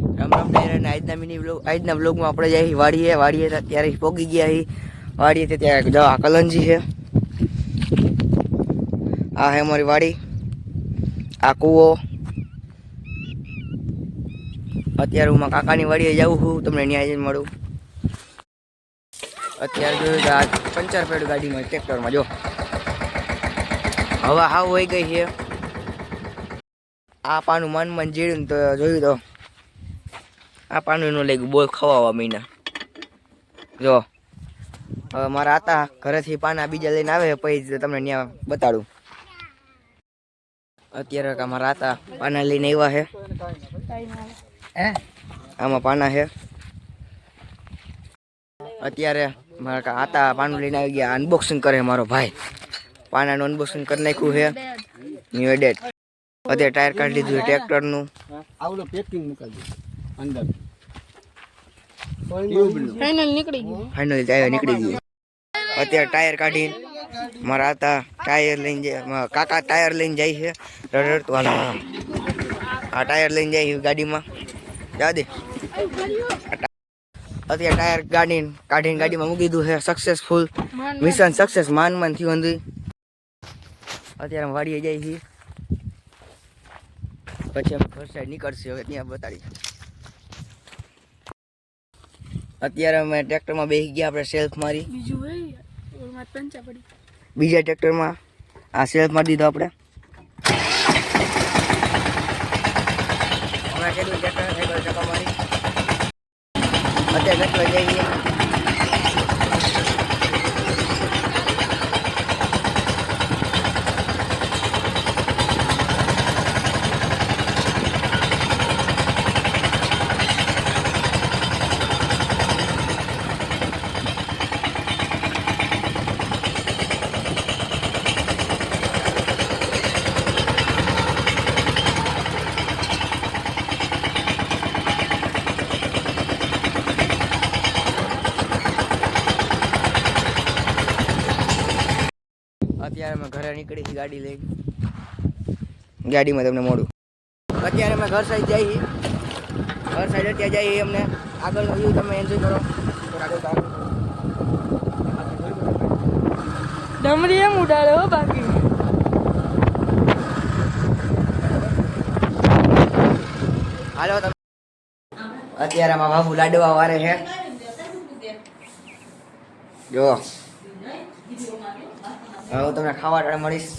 રામ રામ ડાયરા અને આજના mini blog આજના બ્લોગમાં આપણે જાય વાડીએ વાડીએ તો અત્યારે પોગી ગયા હી વાડીએ ત્યાં જો આ કલંજી છે. આ હે અમારી વાડી. આ કૂવો. અત્યારે હું કાકાની વાડીએ જાઉં છું, તમને ન્યાય જઈને મળું. અત્યારે જોયું આ પંચર પેડ ગાડીમાં, ટ્રેક્ટરમાં, જો. હવા હાવ વહી ગઈ છે. આ પાનું મન મન જીડ્યું તો જોયું તો. આ પાનું નું લાગ્યું બોલ ખવાવા મહિના જો હવે મારા હતા ઘરેથી પાના બીજા લઈને આવે પછી તમને ત્યાં બતાડું. અત્યારે મારા હતા પાના લઈને આવ્યા છે આમાં પાના છે અત્યારે મારા આતા પાનું લઈને આવી ગયા અનબોક્સિંગ કરે મારો ભાઈ. પાનાનું અનબોક્સિંગ કરી નાખ્યું છે ન્યુ એડેટ અત્યારે ટાયર કાઢી લીધું ટ્રેક્ટરનું આવડો પેકિંગ મુકાઈ દે. અંદર. ફાઇનલ નીકળી ગયું. ફાઇનલ ટાયર નીકળી ગયું. અત્યારે ટાયર કાઢીને મારા હતા ટાયર લઈને જાય કાકા ટાયર લઈને જાય છે રડતું હાલો આ ટાયર લઈને જાય છે ગાડીમાં. જા દે. અત્યારે ટાયર ગાડીને કાઢીને ગાડીમાં મૂકી દીધું છે. સક્સેસફુલ મિશન સક્સેસ માન માન થયું હતું અત્યારે વાડીએ જાય છીએ પછી ઘર સાઈડ નીકળશે હવે ત્યાં બતાડી અત્યારે અમે ટ્રેક્ટરમાં બેસી ગયા આપણે સેલ્ફ મારી. બીજું ટ્રેક્ટરમાં આ સેલ્ફ મારી દીધો આપણે. અત્યારે કેટલો ટ્રેક્ટર થઈ ગયું અત્યારે અમે ઘરે નીકળી છીએ ગાડી લઈ ગાડીમાં તમને મોડું. અત્યારે અમે ઘર સાઈડ જઈએ. ઘર સાઈડ અત્યારે જઈએ અમને. આગળ વ્યૂ તમે એન્જોય કરો. ડમરી એમ ઉડાડે હો બાકી. હાલો તમે અત્યારે અમારા બાબુ લાડવા વારે છે. જો. હું તમને ખાવા ટાણે મળીશ.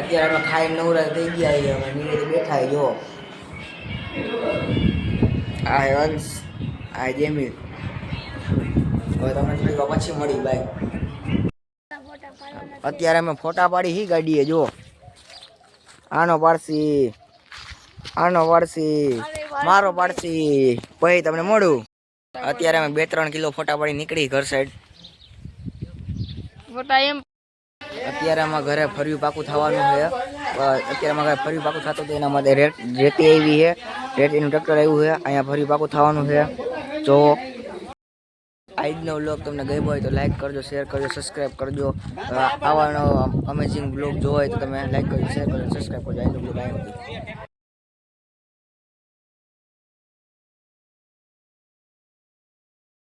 અત્યારે અમે ખાઈ નવરા થઈ ગયા છીએ નીચે બેઠા જો. આ અંશ, આ જેમી હવે તમને થોડીક પછી મળી, બાય. અત્યારે અમે ફોટા પાડી હી ગાડીએ, જો. આનો પાડશી આનો પાડશી, મારો પાડસી પછી તમને મળું. અત્યારે અમે બે ત્રણ કિલો ફોટા પાડી નીકળી ઘર સાઈડ ફોટા એમ અત્યારે આમાં ઘરે ફર્યું પાકું થવાનું છે. અત્યારે આમાં ઘરે ફર્યું પાકું થતું હતું એના માટે રેટ, રેતી આવી છે. રેતીનું ટ્રેક્ટર આવ્યું છે. અહીંયા ફર્યું પાકું થવાનું છે. જો આજનો વ્લોગ તમને ગમ્યો હોય તો લાઈક કરજો, શેર કરજો સબસ્ક્રાઈબ કરજો. આવાનો અમેઝિંગ બ્લોગ જોવો હોય તો તમે લાઈક કરજો, શેર કરજો સબસ્ક્રાઈબ કરજો. આજનો બ્લોગ આવ્યો